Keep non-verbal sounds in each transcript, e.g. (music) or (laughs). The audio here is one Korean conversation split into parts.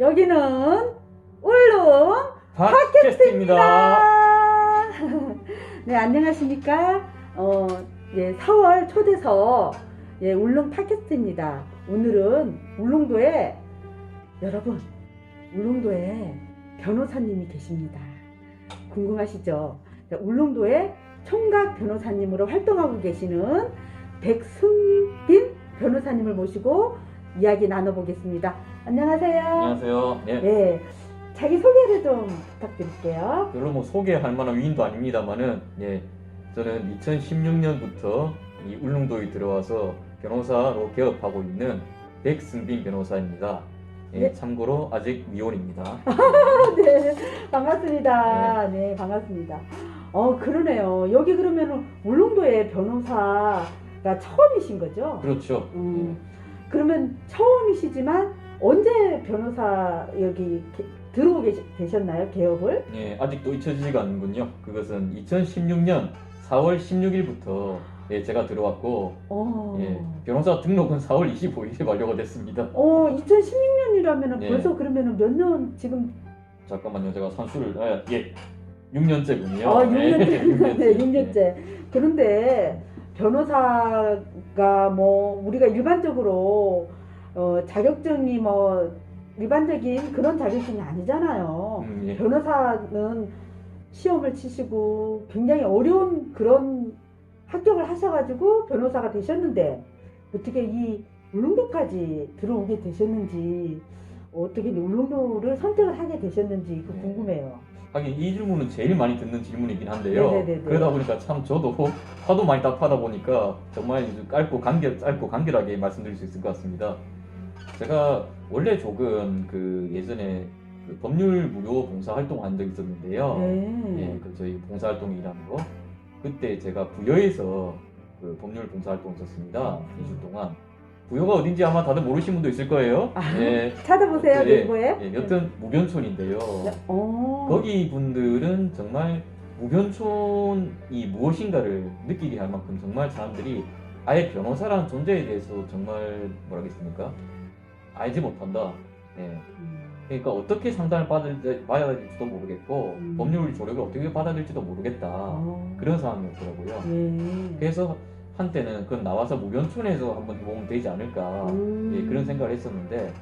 여기는 울릉 팟캐스트입니다. 네, 안녕하십니까? 어, 예, 4월 초대서 예, 울릉 팟캐스트입니다. 오늘은 울릉도에 여러분, 울릉도에 변호사님이 계십니다. 궁금하시죠? 자, 울릉도에 총각 변호사님으로 활동하고 계시는 백승빈 변호사님을 모시고 이야기 나눠보겠습니다. 안녕하세요. 안녕하세요. 예. 네, 자기 소개를 좀 부탁드릴게요. 별로 뭐 소개할 만한 위인도 아닙니다만은 예. 저는 2016년부터 이 울릉도에 들어와서 변호사로 개업하고 있는 백승빈 변호사입니다. 예, 네. 참고로 아직 미혼입니다. (laughs) 네, 반갑습니다. 네, 반갑습니다. 어, 그러네요. 여기 그러면은 울릉도에 변호사가 처음이신 거죠? 그렇죠. 음, 그러면 처음이시지만 언제 변호사 여기 게- 들어오게 되셨나요? 개업을? 예, 아직도 잊혀지지가 않는군요. 그것은 2016년 4월 16일부터 예, 제가 들어왔고 어, 예, 변호사 등록은 4월 25일에 완료가 됐습니다. 어, 2016년이라면은 네. 벌써 그러면은 몇 년 지금 잠깐만요. 제가 산수를 아, 예. 6년째군요. 아, 6년째. 네, (laughs) 6년째. 예. 그런데 변호사가 뭐 우리가 일반적으로 어, 자격증이 뭐 일반적인 그런 자격증이 아니잖아요. 음, 예. 변호사는 시험을 치시고 굉장히 어려운 그런 합격을 하셔가지고 변호사가 되셨는데 어떻게 이 울릉도까지 들어오게 되셨는지 어떻게 울릉도를 선택을 하게 되셨는지 그 네. 궁금해요. 하긴 이 질문은 제일 많이 듣는 질문이긴 한데요. 네네네네. 그러다 보니까 참 저도 하도 많이 답하다 보니까 정말 짧고 간결, 짧고 간결하게 말씀드릴 수 있을 것 같습니다. 제가 원래 조금 그 예전에 그 법률 무료 봉사 활동 한 적이 있었는데요. 네. 예, 그 저희 봉사 활동이라는 거. 그때 제가 부여에서 그 법률 봉사 활동 했었습니다. 2주 동안. 부여가 어딘지 아마 다들 모르시는 분도 있을 거예요. 아, 예. (laughs) 찾아보세요 예, 네이버에. 예, 여튼 무변촌인데요. 어. 거기 분들은 정말 무변촌이 무엇인가를 느끼게 할 만큼 정말 사람들이 아예 변호사라는 존재에 대해서 정말 뭐라겠습니까? 알지 못한다. 예. 음. 그러니까 어떻게 상담을 받을, 받아야 될지도 모르겠고 음. 법률 조력을 어떻게 받아야 될지도 모르겠다. 어. 그런 상황이었더라고요. 예. 그래서 한때는 그건 나와서 무변촌에서 한번 해보면 되지 않을까 음. 예, 그런 생각을 했었는데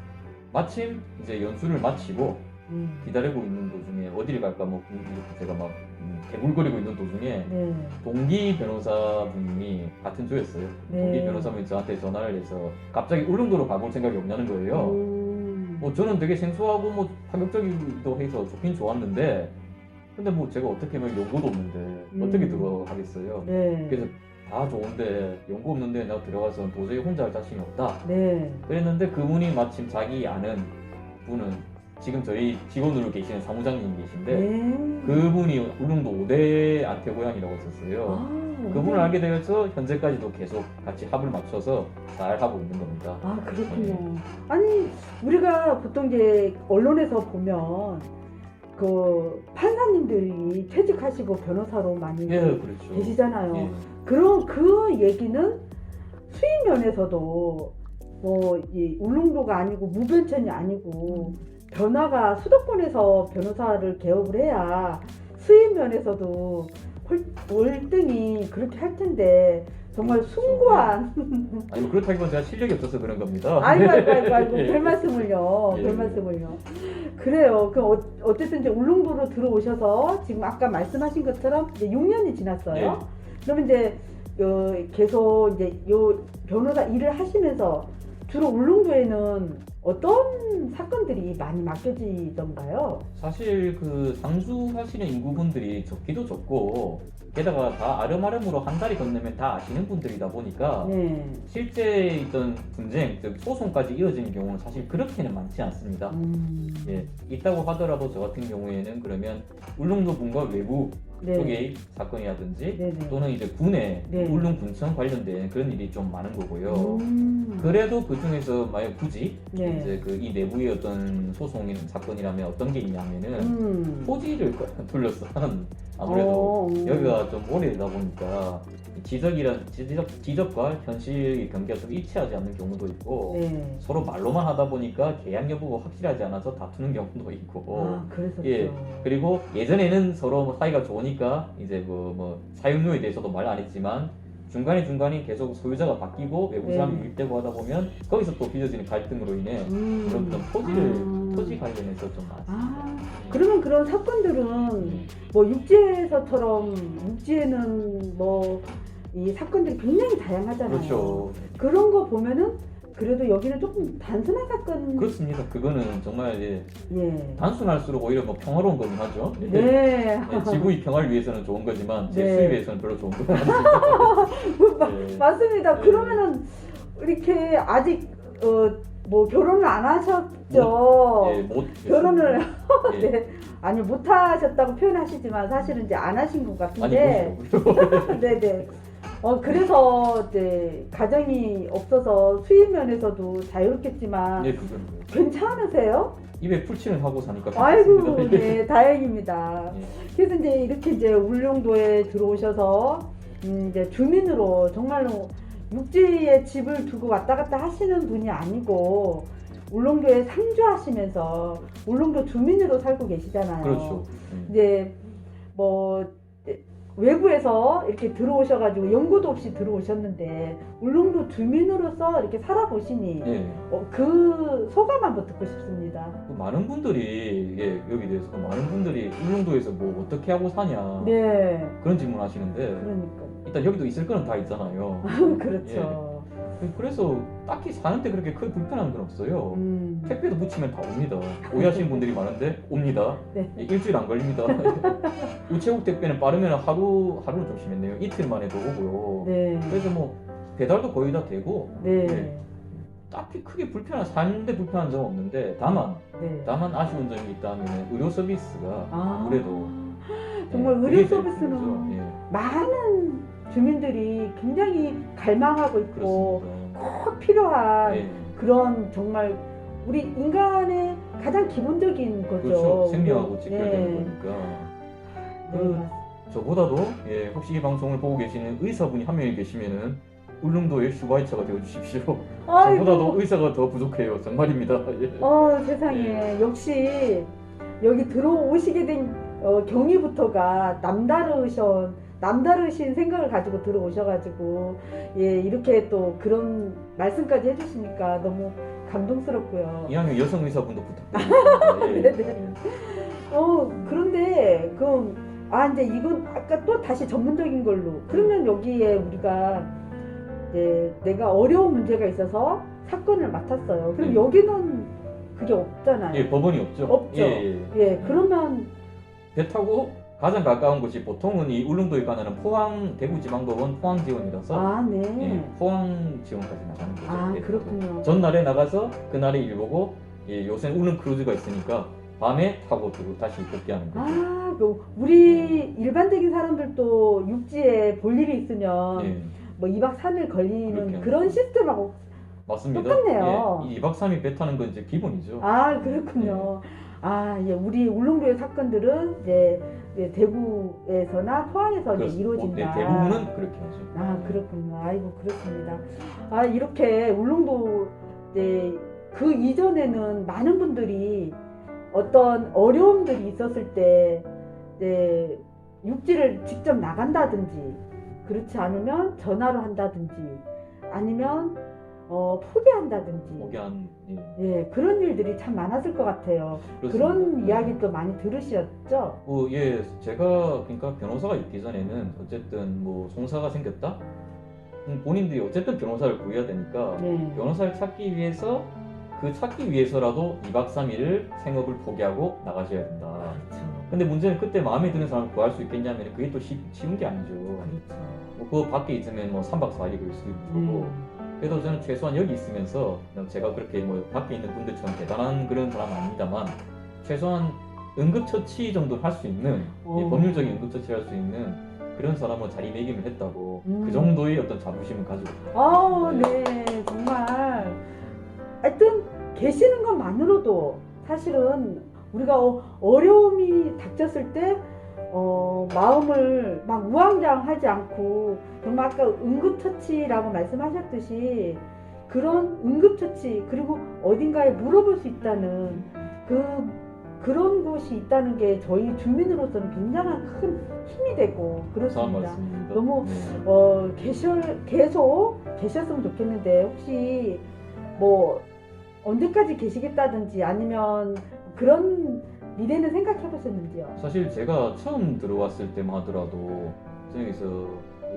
마침 이제 연수를 마치고 음. 기다리고 있는 도중에 어디를 갈까 뭐 이렇게 제가 막 음, 개굴거리고 있는 도중에 네. 동기 변호사분이 같은 조였어요. 네. 동기 변호사분이 저한테 전화를 해서 갑자기 울릉도로 가볼 생각이 없냐는 거예요. 음. 뭐 저는 되게 생소하고 뭐 파격적이기도 해서 좋긴 좋았는데 근데 뭐 제가 어떻게 하면 연고도 없는데 음. 어떻게 들어가겠어요. 네. 그래서 다 좋은데 연고 없는데 나 들어가서 도저히 혼자 할 자신이 없다. 네. 그랬는데 그분이 마침 자기 아는 분은 지금 저희 직원으로 계시는 사무장님 계신데 네. 그분이 울릉도 5대 안태 고향이라고 했었어요. 아, 그분을 알게 되어서 현재까지도 계속 같이 합을 맞춰서 잘 하고 있는 겁니다. 아 그렇군요. 아니 우리가 보통 이제 언론에서 보면 그 판사님들이 퇴직하시고 변호사로 많이 예, 그렇죠. 계시잖아요. 예. 그런 그 얘기는 수입 면에서도 뭐 이 울릉도가 아니고 무변천이 아니고 변화가 수도권에서 변호사를 개업을 해야 수입 면에서도 홀- 월등히 그렇게 할 텐데 정말 그렇죠. 숭고한 아니 뭐 그렇다기보다 제가 실력이 없어서 그런 겁니다. 아이고 아이고 아이고, 아이고 예. 별 말씀을요 예. 별 말씀을요 그래요 그 어, 어쨌든 이제 울릉도로 들어오셔서 지금 아까 말씀하신 것처럼 이제 6년이 지났어요 예. 그러면 이제 어, 계속 이제 요 변호사 일을 하시면서 주로 울릉도에는 어떤 사건들이 많이 맡겨지던가요? 사실 그 상주 하시는 인구분들이 적기도 적고 게다가 다 아름아름으로 한 달이 건너면 다 아시는 분들이다 보니까 네. 실제 있던 분쟁, 즉 소송까지 이어지는 경우는 사실 그렇게는 많지 않습니다. 음. 예, 있다고 하더라도 저 같은 경우에는 그러면 울릉도 분과 외부 네. 쪽의 사건이라든지 네네. 또는 이제 군에 네. 울릉군청 관련된 그런 일이 좀 많은 거고요. 음. 그래도 그 중에서 만약 굳이 네. 이제 그 이 내부의 어떤 소송 사건이라면 어떤 게 있냐면은 음. 토지를 (laughs) 둘러싼 아무래도 어, 음. 여기가 좀 오래되다 보니까 지적이란 지적, 지적과 현실의 경계가 좀 일치하지 않는 경우도 있고 네. 서로 말로만 하다 보니까 계약 여부가 확실하지 않아서 다투는 경우도 있고 아, 그랬었죠. 예. 그리고 예전에는 서로 뭐 사이가 좋으니까 이제 그뭐 사용료에 대해서도 말 안 했지만 중간에 중간에 계속 소유자가 바뀌고 외부 사람이 네. 유입되고 하다 보면 거기서 또 빚어지는 갈등으로 인해 음. 그런 좀 토지를 아. 토지 관련해서 좀 많습니다. 아, 예. 그러면 그런 사건들은 예. 뭐 육지에서처럼 육지에는 뭐 이 사건들이 굉장히 다양하잖아요. 그렇죠. 그런 거 보면은 그래도 여기는 조금 단순한 사건. 그렇습니다. 그거는 정말 예, 예. 단순할수록 오히려 뭐 평화로운 거긴 하죠. 예. 네. (laughs) 예, 지구의 평화를 위해서는 좋은 거지만 제 네. 수입에서는 별로 좋은 건 아니죠. (laughs) 예. 맞습니다. 네. 그러면은 이렇게 아직 어 뭐 결혼을 안 하셨죠. 예, 못 결혼을 (laughs) 예. 네. 아니 못 하셨다고 표현하시지만 사실은 이제 안 하신 것 같은데. 보시라고요. 네네. 어 그래서 이제 가정이 없어서 수입 면에서도 자유롭겠지만 예, 그건 뭐 괜찮으세요? 입에 풀칠을 하고 사니까 아이고 괜찮습니다. 네 (laughs) 다행입니다. 예. 그래서 이제 이렇게 이제 울릉도에 들어오셔서 음, 이제 주민으로 정말로 육지에 집을 두고 왔다 갔다 하시는 분이 아니고 울릉도에 상주하시면서 울릉도 주민으로 살고 계시잖아요. 그렇죠. 예. 이제 뭐 외부에서 이렇게 들어오셔가지고 연고도 없이 들어오셨는데 울릉도 주민으로서 이렇게 살아보시니 예. 어, 그 소감 한번 듣고 싶습니다. 그 많은 분들이 예, 여기 대해서 많은 분들이 울릉도에서 뭐 어떻게 하고 사냐 네, 그런 질문 하시는데 그러니까 일단 여기도 있을 거는 다 있잖아요. (laughs) 그렇죠. 예. 그래서 딱히 사는데 그렇게 크게 불편한 건 없어요. 음. 택배도 붙이면 다 옵니다. 오해하시는 분들이 많은데 옵니다. 네. 예, 일주일 안 걸립니다. (laughs) 우체국 택배는 빠르면 하루 하루는 좀 심했네요. 이틀 만에도 오고요. 네, 그래서 뭐 배달도 거의 다 되고 네, 네. 딱히 크게 불편한 사는데 불편한 점은 없는데 다만 네. 다만 아쉬운 점이 있다면 의료 서비스가 아, 아무래도 정말 예, 의료 서비스는. 예, 많은 주민들이 굉장히 갈망하고 있고. 꼭 필요한 예, 그런 정말 우리 인간의 가장 기본적인 거죠. 그렇죠. 생명하고 네. 직결되는 거니까. 네, 그. 저보다도 예, 혹시 이 방송을 보고 계시는 의사분이 한 명이 계시면은 울릉도의 슈바이처가 되어 주십시오. (laughs) 아이고. 저보다도 의사가 더 부족해요. 정말입니다. 예. 어 세상에 역시 여기 들어오시게 된 어, 경위부터가 남다르신 남다르신 생각을 가지고 들어오셔가지고 예 이렇게 또 그런 말씀까지 해주시니까 너무 감동스럽고요. 이왕이면 여성 의사분도 부탁드립니다. 예. (laughs) 네네. 어 그런데 그럼 아 이제 이건 아까 또 다시 전문적인 걸로 그러면 여기에 우리가 이제 내가 어려운 문제가 있어서 사건을 맡았어요. 그럼 네. 여기는 그게 없잖아요. 예, 법원이 없죠. 없죠. 예, 예. 예, 그러면 배 타고 가장 가까운 곳이 보통은 이 울릉도에 가는 포항 대구지방법원 포항 지원이라서 아 네. 예, 포항 지원까지 나가는 거죠. 아배 타고. 그렇군요. 전날에 나가서 그날에 일 보고 예, 요새 울릉 크루즈가 있으니까 밤에 타고 또 다시 복귀하는 거죠. 아, 그 우리 일반적인 사람들도 육지에 볼 일이 있으면 예, 뭐 2박 3일 걸리는 그렇게 그런 시스템하고 맞습니다. 똑같네요. 예, 2박 3일 배 타는 건 이제 기본이죠. 아 그렇군요. 아, 예, 우리 울릉도의 사건들은 이제 예, 대구에서나 포항에서. 이루어진다. 네, 대부분은 그렇게 하죠. 아 그렇군요. 아이고 그렇습니다. 아 이렇게 울릉도 이제 그 이전에는 많은 분들이 어떤 어려움들이 있었을 때 이제 육지를 직접 나간다든지 그렇지 않으면 전화로 한다든지 아니면 어, 포기한다든지 복귀한 예, 예 그런 일들이 참 많았을 것 같아요. 그렇습니다. 그런 예. 이야기도 많이 들으셨죠? 어, 예, 제가 그러니까 변호사가 있기 전에는 어쨌든 뭐 송사가 생겼다. 음, 본인들이 어쨌든 변호사를 구해야 되니까 네. 변호사를 찾기 위해서 그 찾기 위해서라도 2박 3일을 생업을 포기하고 나가셔야 된다. 그렇죠. 근데 문제는 그때 마음에 드는 사람을 구할 수 있겠냐면 그게 또 쉬, 쉬운 게 아니죠. 그렇죠. 뭐그 밖에 있으면 뭐 3박 4일이 걸 수도 있고 음. 그래도 저는 최소한 여기 있으면서 제가 그렇게 뭐 밖에 있는 분들처럼 대단한 그런 사람은 아닙니다만 최소한 응급처치 정도 할 수 있는 어. 예, 법률적인 응급처치를 할 수 있는 그런 사람은 자리매김을 했다고 음. 그 정도의 어떤 자부심을 가지고 아, 네, 정말. 하여튼, 계시는 것만으로도 사실은 우리가 어, 어려움이 닥쳤을 때, 어, 마음을 막 우왕좌왕하지 않고, 정말 아까 응급처치라고 말씀하셨듯이, 그런 응급처치, 그리고 어딘가에 물어볼 수 있다는 그, 그런 곳이 있다는 게 저희 주민으로서는 굉장한 큰 힘이 되고, 그렇습니다. 말씀입니다. 너무 네. 어, 계셔, 계속 계셨으면 좋겠는데, 혹시 뭐, 언제까지 계시겠다든지 아니면 그런 미래는 생각해 보셨는지요? 사실 제가 처음 들어왔을 때만 하더라도 저기서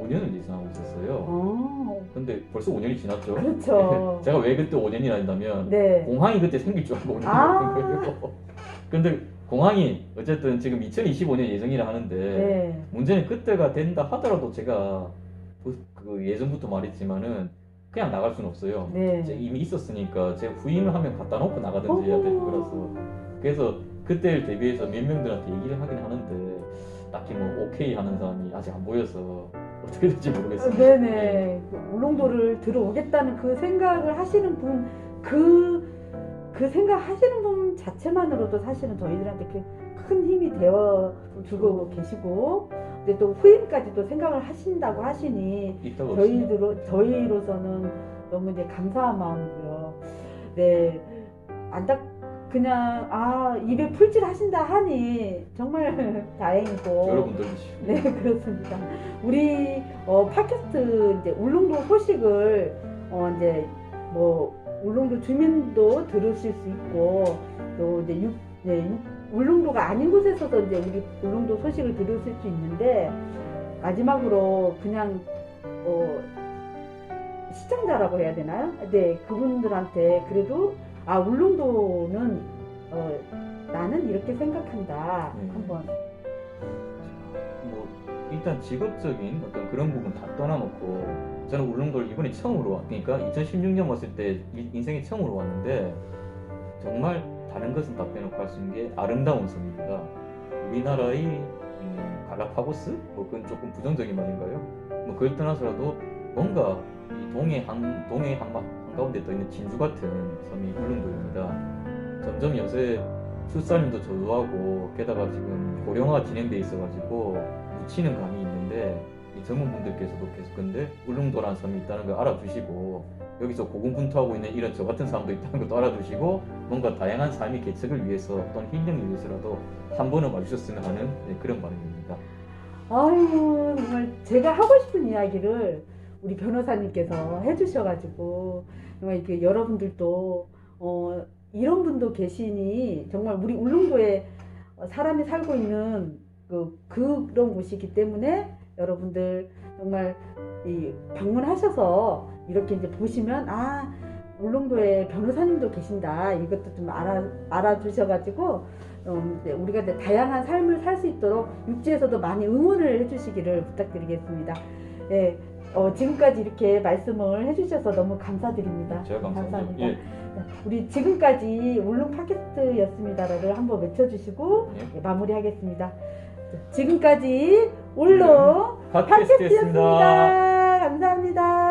5년을 예상하고 있었어요. 어, 근데 벌써 5년이 지났죠. 그렇죠. (laughs) 제가 왜 그때 5년이라 했냐면 네. 공항이 그때 생길 줄 알고 5년이 아. 된 거예요. (laughs) 근데 공항이 어쨌든 지금 2025년 예정이라 하는데 네. 문제는 그때가 된다 하더라도 제가 그- 그 예전부터 말했지만은 그냥 나갈 수는 없어요. 네. 이제 이미 있었으니까 제가 후임을 하면 갖다 놓고 나가든지 해야 될 거라서 그래서 그때를 대비해서 몇 명들한테 얘기를 하긴 하는데 딱히 뭐 오케이 하는 사람이 아직 안 보여서 어떻게 될지 모르겠어요. 네네. 그 울릉도를 들어오겠다는 그 생각을 하시는 분, 그, 그 생각 하시는 분 자체만으로도 사실은 저희들한테 그큰 힘이 되어 주고 계시고, 근데 또 후임까지도 생각을 하신다고 하시니, 저희들, 저희로서는 너무 이제 감사한 마음이고요. 네. 안타, 그냥, 아, 입에 풀칠 하신다 하니, 정말 (laughs) 다행이고. 여러분들 네, 그렇습니다. 우리 어, 팟캐스트 이제 울릉도 소식을 어, 이제 뭐 울릉도 주민도 들으실 수 있고 또 이제 육, 네, 육- 울릉도가 아닌 곳에서도 이제 우리 울릉도 소식을 들으실 수 있는데 마지막으로 그냥 어, 시청자라고 해야 되나요? 네, 그분들한테 그래도 아 울릉도는 어, 나는 이렇게 생각한다. 네. 한번 뭐 일단 직업적인 어떤 그런 부분 다 떠나놓고 저는 울릉도를 이번에 처음으로 왔 그러니까 2016년 왔을 때 이- 인생에 처음으로 왔는데 정말 다른 것은 다 빼놓고 할 수 있는 게 아름다운 섬입니다. 우리나라의 음, 갈라파고스? 뭐 그건 조금 부정적인 말인가요? 뭐 그걸 떠나서라도 뭔가 이 동해 한 동해 한, 한 가운데 떠 있는 진주 같은 섬이 울릉도입니다. 점점 요새 출산율도 저조하고 게다가 지금 고령화가 진행돼 있어가지고 묻히는 감이 있는데 이 젊은 분들께서도 계속 근데 울릉도라는 섬이 있다는 걸 알아두시고 여기서 고군분투하고 있는 이런 저 같은 사람도 있다는 것도 알아두시고 뭔가 다양한 삶의 개척을 위해서 어떤 힐링을 위해서라도 한 번은 와주셨으면 하는 네, 그런 바람입니다. 아유 정말 제가 하고 싶은 이야기를 우리 변호사님께서 해주셔가지고 정말 이렇게 여러분들도 어, 이런 분도 계시니 정말 우리 울릉도에 사람이 살고 있는 그 그런 곳이기 때문에 여러분들 정말 이 방문하셔서 이렇게 이제 보시면 아 울릉도에 변호사님도 계신다 이것도 좀 알아 알아주셔가지고 음, 우리가 이제 다양한 삶을 살 수 있도록 육지에서도 많이 응원을 해주시기를 부탁드리겠습니다. 예, 어, 지금까지 이렇게 말씀을 해주셔서 너무 감사드립니다. 제가 감사합니다. 예, 우리 지금까지 울릉 팟캐스트였습니다를 한번 외쳐주시고 예. 예, 마무리하겠습니다. 지금까지 울릉 팟캐스트였습니다. 팟캐스트였습니다. 감사합니다.